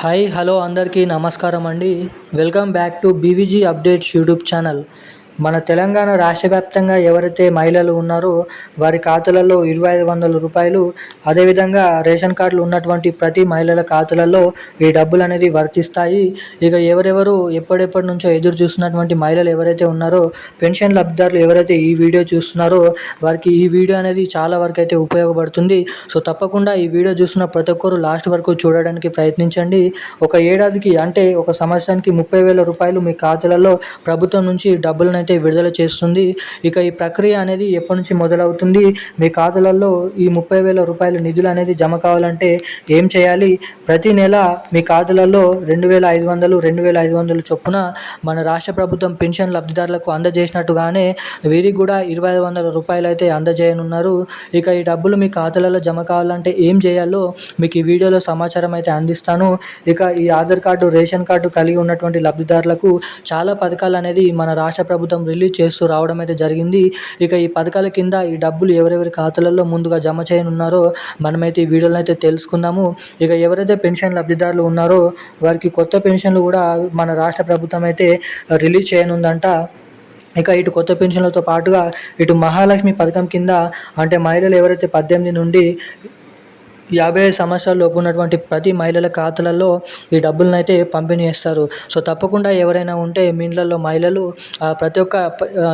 Hi hello అందరికీ నమస్కారం అండి. Welcome back to BVG updates YouTube channel. మన తెలంగాణ రాష్ట్ర వ్యాప్తంగా ఎవరైతే మహిళలు ఉన్నారో వారి ఖాతాలలో ఇరవై ఐదు వందల రూపాయలు అదేవిధంగా రేషన్ కార్డులు ఉన్నటువంటి ప్రతి మహిళల ఖాతాలలో ఈ డబ్బులు అనేది వర్తిస్తాయి. ఇక ఎవరెవరు ఎప్పటిప్పటి నుంచో ఎదురు చూస్తున్నటువంటి మహిళలు ఎవరైతే ఉన్నారో పెన్షన్ లబ్ధిదారులు ఎవరైతే ఈ వీడియో చూస్తున్నారో వారికి ఈ వీడియో అనేది చాలా వరకు అయితే ఉపయోగపడుతుంది. సో తప్పకుండా ఈ వీడియో చూస్తున్న ప్రతి ఒక్కరు లాస్ట్ వరకు చూడడానికి ప్రయత్నించండి. ఒక ఏడాదికి అంటే ఒక సంవత్సరానికి ముప్పై వేల రూపాయలు మీ ఖాతాలలో ప్రభుత్వం నుంచి డబ్బులను అయితే విడుదల చేస్తుంది. ఇక ఈ ప్రక్రియ అనేది ఎప్పటి నుంచి మొదలవుతుంది? మీ ఖాతాలలో ఈ ముప్పై వేల రూపాయల నిధులు అనేది జమ కావాలంటే ఏం చేయాలి? ప్రతి నెల మీ ఖాతాలలో రెండు వేల ఐదు వందలు రెండు వేల ఐదు వందలు చొప్పున మన రాష్ట్ర ప్రభుత్వం పెన్షన్ లబ్ధిదారులకు అందజేసినట్టుగానే వీరికి కూడా ఇరవై ఐదు వందల రూపాయలు అయితే అందజేయనున్నారు. ఇక ఈ డబ్బులు మీ ఖాతాలలో జమ కావాలంటే ఏం చేయాలో మీకు ఈ వీడియోలో సమాచారం అయితే అందిస్తాను. ఇక ఈ ఆధార్ కార్డు రేషన్ కార్డు కలిగి ఉన్నటువంటి లబ్ధిదారులకు చాలా పథకాలు అనేది మన రాష్ట్ర ప్రభుత్వం రిలీజ్ చేస్తూ రావడం అయితే జరిగింది. ఇక ఈ పథకాల కింద ఈ డబ్బులు ఎవరెవరి ఖాతాలలో ముందుగా జమ చేయనున్నారో మనమైతే ఈ వీడియోలో అయితే తెలుసుకుందాము. ఇక ఎవరైతే పెన్షన్ లబ్ధిదారులు ఉన్నారో వారికి కొత్త పెన్షన్లు కూడా మన రాష్ట్ర ప్రభుత్వం అయితే రిలీజ్ చేయనుందంట. ఇక ఇటు కొత్త పెన్షన్లతో పాటుగా ఇటు మహాలక్ష్మి పథకం కింద అంటే మహిళలు ఎవరైతే పద్దెనిమిది నుండి యాభై ఐదు లోపు ఉన్నటువంటి ప్రతి మహిళల ఖాతాలలో ఈ డబ్బులను అయితే పంపిణీ చేస్తారు. సో తప్పకుండా ఎవరైనా ఉంటే మీ ఇండ్లలో మహిళలు ప్రతి ఒక్క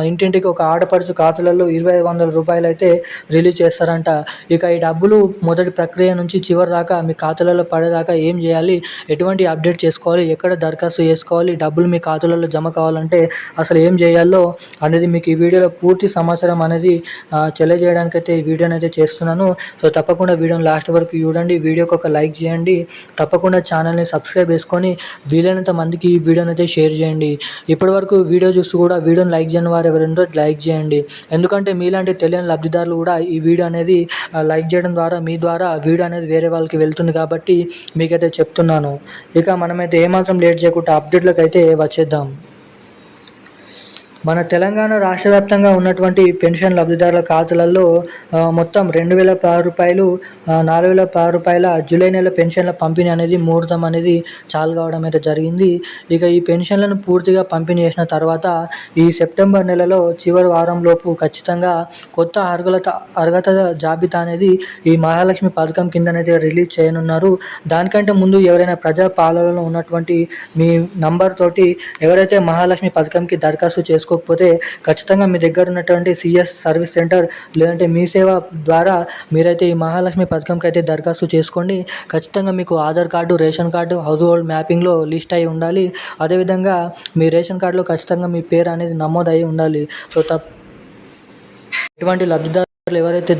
ఇంటింటికి ఒక ఆడపడుచు ఖాతాలలో ఇరవై ఐదు వందల రూపాయలు అయితే రిలీజ్ చేస్తారంట. ఇక ఈ డబ్బులు మొదటి ప్రక్రియ నుంచి చివరి దాకా మీ ఖాతాలలో పడేదాకా ఏం చేయాలి? ఎటువంటి అప్డేట్ చేసుకోవాలి? ఎక్కడ దరఖాస్తు చేసుకోవాలి? డబ్బులు మీ ఖాతాలలో జమ కావాలంటే అసలు ఏం చేయాలో అనేది మీకు ఈ వీడియోలో పూర్తి సమాచారం అనేది తెలియజేయడానికైతే ఈ వీడియోని అయితే చేస్తున్నాను. సో తప్పకుండా వీడియోని లాస్ట్ వరకు వరకు చూడండి. వీడియోకి ఒక లైక్ చేయండి. తప్పకుండా ఛానల్ని సబ్స్క్రైబ్ చేసుకొని వీలైనంత మందికి ఈ వీడియోని అయితే షేర్ చేయండి. ఇప్పటివరకు వీడియో చూస్తూ కూడా వీడియోని లైక్ చేయని వారు ఎవరైనా లైక్ చేయండి. ఎందుకంటే మీలాంటి తెలియని లబ్ధిదారులు కూడా ఈ వీడియో అనేది లైక్ చేయడం ద్వారా మీ ద్వారా వీడియో అనేది వేరే వాళ్ళకి వెళ్తుంది కాబట్టి మీకైతే చెప్తున్నాను. ఇక మనమైతే ఏమాత్రం లేట్ చేయకుండా అప్డేట్లకు అయితే వచ్చేద్దాం. మన తెలంగాణ రాష్ట్ర వ్యాప్తంగా ఉన్నటువంటి పెన్షన్ లబ్ధిదారుల ఖాతాలలో మొత్తం రెండు వేల పది రూపాయలు నాలుగు వేల పది రూపాయల జూలై నెల పెన్షన్ల పంపిణీ అనేది ముహూర్తం అనేది చాలు కావడం అయితే జరిగింది. ఇక ఈ పెన్షన్లను పూర్తిగా పంపిణీ చేసిన తర్వాత ఈ సెప్టెంబర్ నెలలో చివరి వారంలోపు ఖచ్చితంగా కొత్త అర్హత అర్హత జాబితా అనేది ఈ మహాలక్ష్మి పథకం కిందనైతే రిలీజ్ చేయనున్నారు. దానికంటే ముందు ఎవరైనా ప్రజా పాలనలో ఉన్నటువంటి మీ నంబర్ తోటి ఎవరైతే మహాలక్ష్మి పథకంకి దరఖాస్తు చేసుకో చేసుకోకపోతే ఖచ్చితంగా మీ దగ్గర ఉన్నటువంటి సిఎస్ సర్వీస్ సెంటర్ లేదంటే మీ సేవ ద్వారా మీరైతే ఈ మహాలక్ష్మి పథకంకి అయితే దరఖాస్తు చేసుకోండి. ఖచ్చితంగా మీకు Aadhaar card ration card household మ్యాపింగ్లో list అయి ఉండాలి. అదేవిధంగా మీ రేషన్ కార్డులో ఖచ్చితంగా మీ పేరు అనేది నమోదు అయి ఉండాలి. సో తప్ప ఎటువంటి లబ్ధిదారులు ఎవరైతే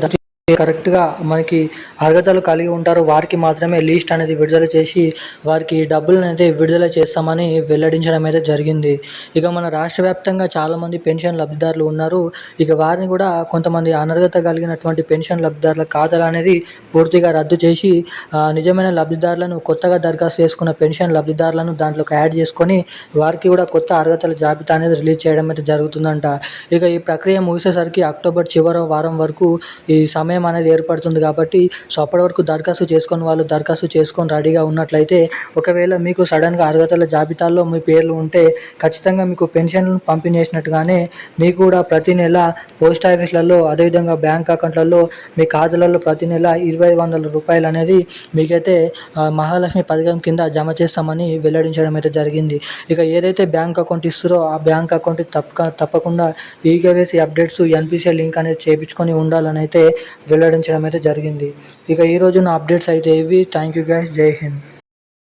కరెక్ట్గా మనకి అర్హతలు కలిగి ఉంటారో. వారికి మాత్రమే లీస్ట్ అనేది విడుదల చేసి వారికి డబ్బులను అయితే విడుదల చేస్తామని వెల్లడించడం అయితే జరిగింది. ఇక మన రాష్ట్ర వ్యాప్తంగా చాలామంది పెన్షన్ లబ్ధిదారులు ఉన్నారు. ఇక వారిని కూడా కొంతమంది అనర్హత కలిగినటువంటి పెన్షన్ లబ్ధిదారుల ఖాతాలు అనేది పూర్తిగా రద్దు చేసి నిజమైన లబ్ధిదారులను కొత్తగా దరఖాస్తు చేసుకున్న పెన్షన్ లబ్ధిదారులను దాంట్లోకి యాడ్ చేసుకొని వారికి కూడా కొత్త అర్హతల జాబితా అనేది రిలీజ్ చేయడం అయితే జరుగుతుందంట. ఇక ఈ ప్రక్రియ ముగిసేసరికి అక్టోబర్ చివరి వారం వరకు ఈ సమయం సమయం అనేది ఏర్పడుతుంది కాబట్టి సో అప్పటి వరకు దరఖాస్తు చేసుకొని వాళ్ళు దరఖాస్తు చేసుకొని రెడీగా ఉన్నట్లయితే ఒకవేళ మీకు సడన్గా అర్హతల జాబితాలో మీ పేర్లు ఉంటే ఖచ్చితంగా మీకు పెన్షన్లను పంపిణీ చేసినట్టుగానే మీకు కూడా ప్రతి నెల పోస్ట్ ఆఫీస్లలో అదేవిధంగా బ్యాంక్ అకౌంట్లలో మీ ఖాతాలలో ప్రతి నెల ఇరవై వందల రూపాయలు అనేది మీకైతే మహాలక్ష్మి పథకం కింద జమ చేస్తామని వెల్లడించడం అయితే జరిగింది. ఇక ఏదైతే బ్యాంక్ అకౌంట్ ఇస్తారో ఆ బ్యాంక్ అకౌంట్ తప్పక తప్పకుండా ఈకేవైసీ అప్డేట్స్ ఎన్పిసిఐ లింక్ అనేది చేయించుకొని ఉండాలని అయితే వెల్లడించడం అయితే జరిగింది. ఇక ఈరోజు నా అప్డేట్స్ అయితే ఇవి. థ్యాంక్ యూ గైస్ జై హింద్